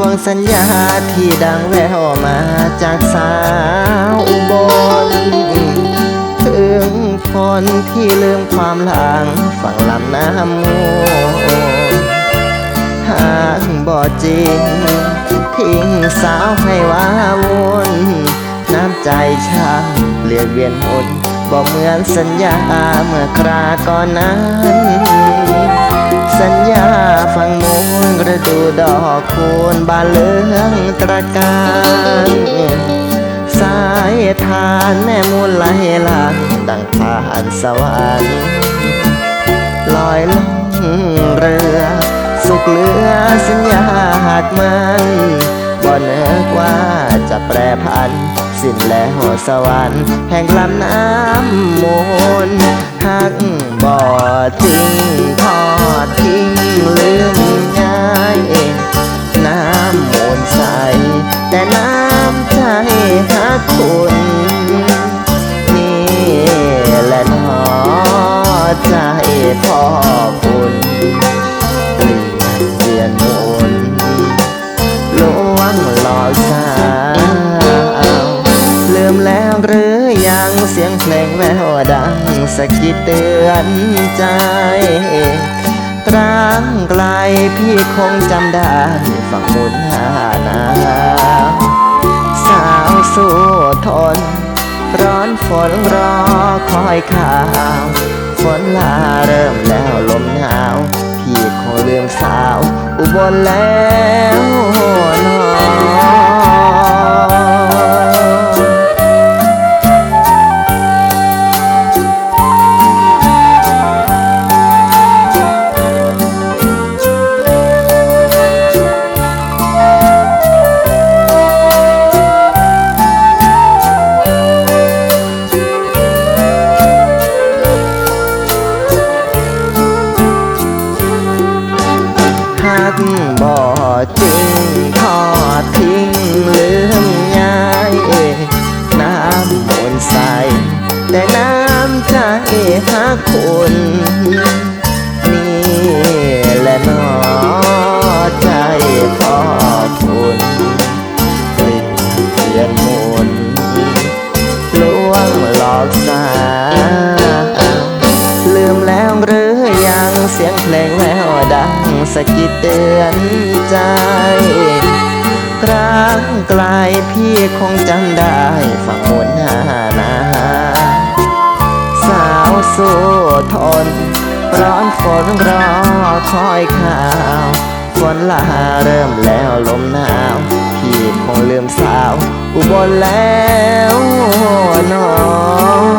วงสัญญาที่ดังแววมาจากสาวอุบลถึงคนที่ลืมความหลังฝั่งลำน้ำมูหากบ่จริง ทิ้งสาวให้ว้าวุ่นน้ำใจช่างเลียเวียนหนบ่เหมือนสัญญาเมื่อคราก่อนนั้น ดอกคูณบานเลืองตระการสายทานแม่มูลไหลลังดังผ่านสวรรค์ลอยล่องเรือ สุขเหลือสัญญาหากมันบ่เนึกว่าจะแปรพัน สิ้นแล้วสวรรค์แห่งลำน้ำมูลหักบ่จริงทอดทิ้งลืม แต่น้ำใจหาคุณ นี่แหละหนอใจพ่อคุณเปลี่ยนเปลี่ยนหมุนลวงหลอกสาว ลืมแล้วหรือยังเสียงเพลงแววดังสะกิดเตือนใจ ตรางไกลพี่คงจำได้ฝั่งมุนหานาสาวสู้ทน ร้อนฝนรอคอยข่าว ฝนลาเริ่มแล้วลมหนาว พี่คงลืมสาวอุบลแล้ว จริงทอดทิ้งลืมง่ายน้ำมนต์ใสแต่น้ำใจหาคุณนี่ สะกิดเตือนใจครั้งไกลพี่คงจำได้ฝั่งมุนหานาสาวสู้ทน ร้อนฝนรอคอยข่าวฝนลาเริ่มแล้วลมหนาว พี่คงลืมสาว อุบลแล้วน้อง